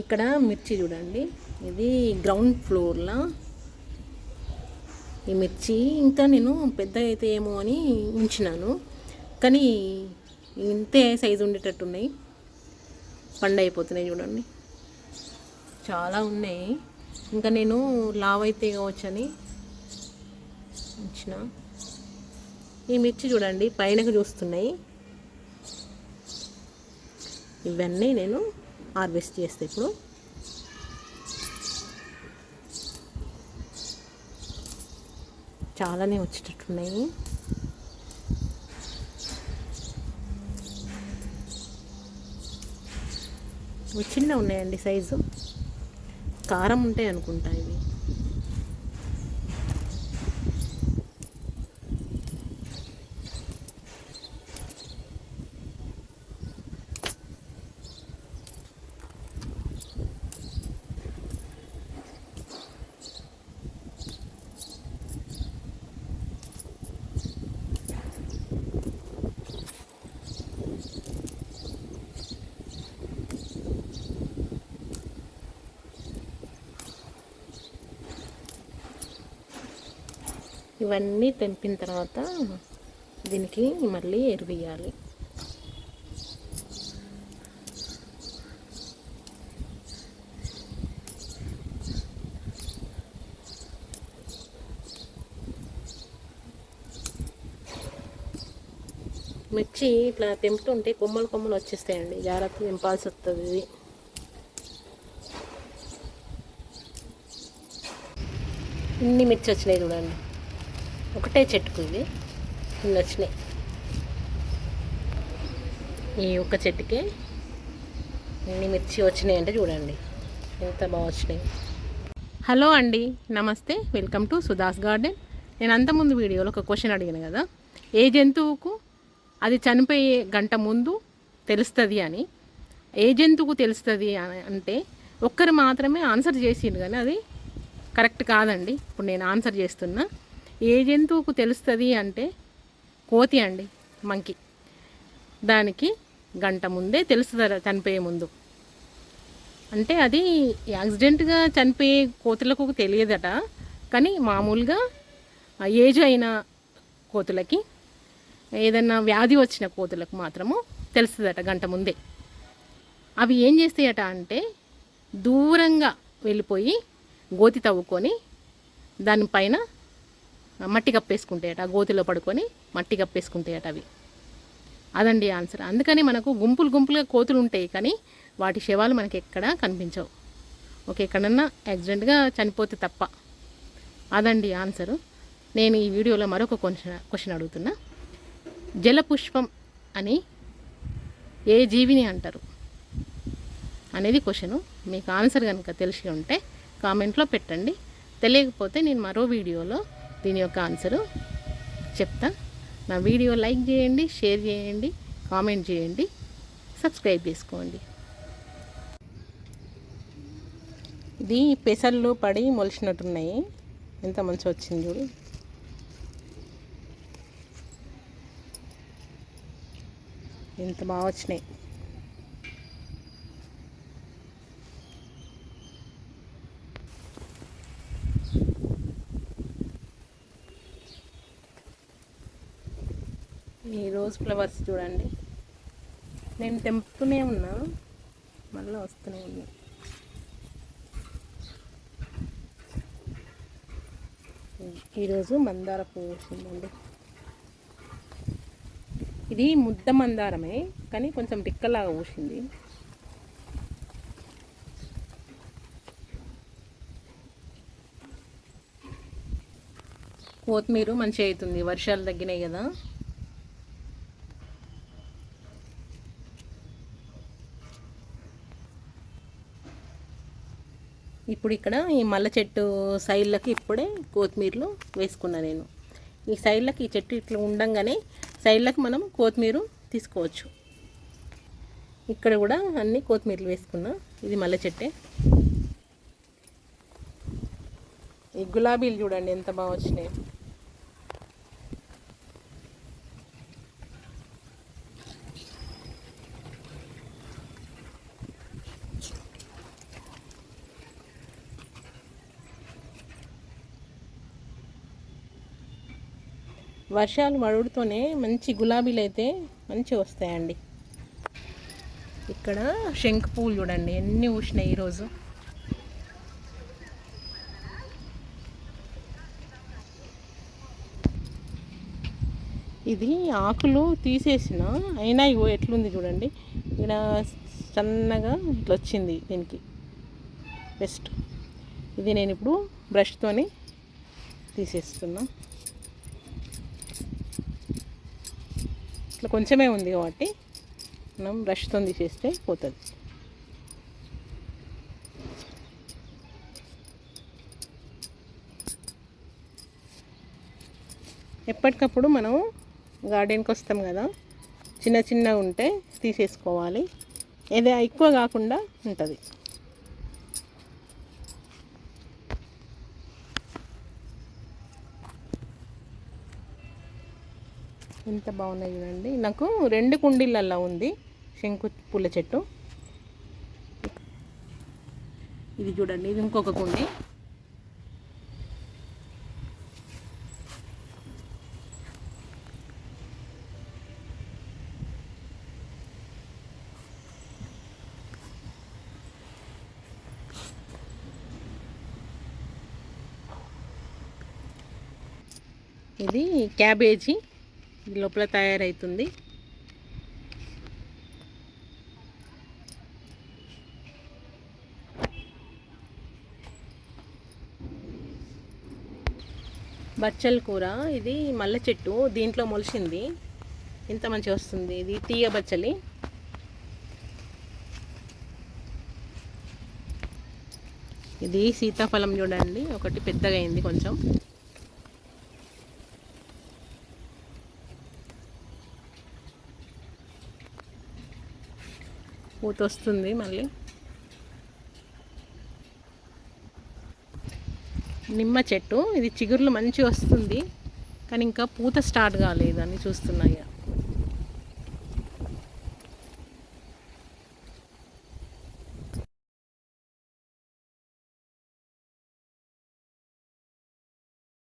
ఇక్కడ మిర్చి చూడండి. ఇది గ్రౌండ్ ఫ్లోర్లో ఈ మిర్చి ఇంకా నేను పెద్ద అయితే ఏమో అని ఉంచినాను. కానీ ఇంతే సైజు ఉండేటట్టు ఉన్నాయి. పండు అయిపోతున్నాయి చూడండి. చాలా ఉన్నాయి. ఇంకా నేను లావ్ అయితే కావచ్చని ఉంచిన. ఈ మిర్చి చూడండి పైనకు చూస్తున్నాయి. ఇవన్నీ నేను హార్వెస్ట్ చేస్తే ఇప్పుడు. చాలానే వచ్చేటట్టున్నాయి. ఇవి చిన్న ఉన్నాయండి సైజు. కారం ఉంటాయి అనుకుంటా ఇవి. ఇవన్నీ తెంపిన తర్వాత దీనికి మళ్ళీ ఎరువేయాలి మిర్చి ఇట్లా తెంపుతుంటే కొమ్మలు కొమ్మలు వచ్చేస్తాయండి. జాగ్రత్త తెంపాల్సి వస్తుంది. ఇది ఇన్ని మిర్చి వచ్చినాయి చూడండి. ఒకటే చెట్టుకు ఇది. ఇన్ని వచ్చినాయి. ఈ ఒక్క చెట్టుకే ఇన్ని మిర్చి వచ్చినాయి అంటే చూడండి. ఎంత బాగా వచ్చినాయి. హలో అండి నమస్తే. Welcome to Sudha's garden. నేను అంతకుముందు వీడియోలో ఒక క్వశ్చన్ అడిగాను కదా. ఏ జంతువుకు అది చనిపోయే గంట ముందు తెలుస్తుంది అని. ఏ జంతువుకు తెలుస్తుంది అని అంటే ఒక్కరు మాత్రమే ఆన్సర్ చేసిండు కానీ అది కరెక్ట్ కాదండి. ఇప్పుడు నేను ఆన్సర్ చేస్తున్నా. ఏ జంతువుకు తెలుస్తుంది అంటే కోతి అండి మంకి. దానికి గంట ముందే తెలుస్తుంది చనిపోయే ముందు. అంటే అది యాక్సిడెంట్గా చనిపోయే కోతులకు తెలియదట కానీ మామూలుగా ఏజ్ అయిన కోతులకి ఏదన్నా వ్యాధి వచ్చిన కోతులకు మాత్రము తెలుస్తుందట గంట ముందే. అవి ఏం చేస్తాయట అంటే దూరంగా వెళ్ళిపోయి గోతి తవ్వుకొని దానిపైన మట్టి కప్పేసుకుంటాయట ఆ గోతిలో పడుకొని మట్టి కప్పేసుకుంటాయట అవి. అదండి ఆన్సర్. అందుకని మనకు గుంపులు గుంపులుగా కోతులు ఉంటాయి కానీ వాటి శవాలు మనకి ఎక్కడా కనిపించవు. ఓకే ఎక్కడన్నా యాక్సిడెంట్గా చనిపోతే తప్ప. అదండి ఆన్సరు. నేను ఈ వీడియోలో మరొక క్వశ్చన్ క్వశ్చన్ అడుగుతున్నా. జలపుష్పం అని ఏ జీవిని అంటారు? అనేది క్వశ్చను. మీకు ఆన్సర్ కనుక తెలిసి ఉంటే కామెంట్లో పెట్టండి. తెలియకపోతే నేను మరో వీడియోలో దీని యొక్క ఆన్సరు చెప్తా. నా వీడియో లైక్ చేయండి షేర్ చేయండి కామెంట్ చేయండి సబ్స్క్రైబ్ చేసుకోండి. ఇది పెసర్లు పడి మొలిచినట్టున్నాయి. ఎంత మంచిగా వచ్చింది చూడు. ఎంత బాగా వచ్చినాయి. ఈ రోజ్ ఫ్లవర్స్ చూడండి. నేను తెంపుతూనే ఉన్నా మళ్ళీ వస్తూనే ఉన్నా. ఈరోజు మందార పువ్వు వచ్చిందండి. ఇది ముద్ద మందారమే కానీ కొంచెం పిక్కలాగా పూసింది. కొత్తిమీర మంచిగా అవుతుంది వర్షాలు తగ్గినాయి కదా. ఇప్పుడు ఇక్కడ ఈ మల్ల చెట్టు సైడ్లకి ఇప్పుడే కొత్తిమీరలు వేసుకున్నా నేను. ఈ సైడ్లకి ఈ చెట్టు ఇట్లా ఉండంగానే సైడ్లకి మనం కొత్తిమీర తీసుకోవచ్చు. ఇక్కడ కూడా అన్ని కొత్తిమీరలు వేసుకున్నా. ఇది మల్ల చెట్టే. ఈ గులాబీలు చూడండి ఎంత బాగా వచ్చినాయి. వర్షాలు మడుగుతూనే మంచి గులాబీలు అయితే మంచిగా వస్తాయండి. ఇక్కడ శంకు పూలు చూడండి ఎన్ని ఊసినాయి ఈరోజు. ఇది ఆకులు తీసేసిన అయినా ఇవో ఎట్లుంది చూడండి. ఇక్కడ సన్నగా ఇట్లా వచ్చింది దీనికి. బెస్ట్ ఇది నేను ఇప్పుడు బ్రష్తోని తీసేస్తున్నా. ఇట్లా కొంచెమే ఉంది కాబట్టి మనం బ్రష్తో తీసేస్తే పోతుంది. ఎప్పటికప్పుడు మనం గార్డెన్కి వస్తాం కదా చిన్న చిన్నగా ఉంటే తీసేసుకోవాలి. ఏదో ఎక్కువ కాకుండా ఉంటుంది. ఎంత బాగున్నాయి చూడండి. నాకు రెండు కుండీలల్లో ఉంది. శంకు పూల చెట్టు. ఇది చూడండి ఇది ఇంకొక కుండీ. ఇది క్యాబేజీ. లోపల తయారవుతుంది బచ్చల కూర ఇది మల్లె చెట్టు దీంట్లో మొలిచింది. ఇంత మంచిగా వస్తుంది. ఇది తీయ బచ్చలి. ఇది సీతాఫలం చూడండి. ఒకటి పెద్దగా అయింది కొంచెం. పూత వస్తుంది మళ్ళీ. నిమ్మ చెట్టు ఇది చిగుర్లు మంచిగా వస్తుంది కానీ ఇంకా పూత స్టార్ట్ కాలేదు అని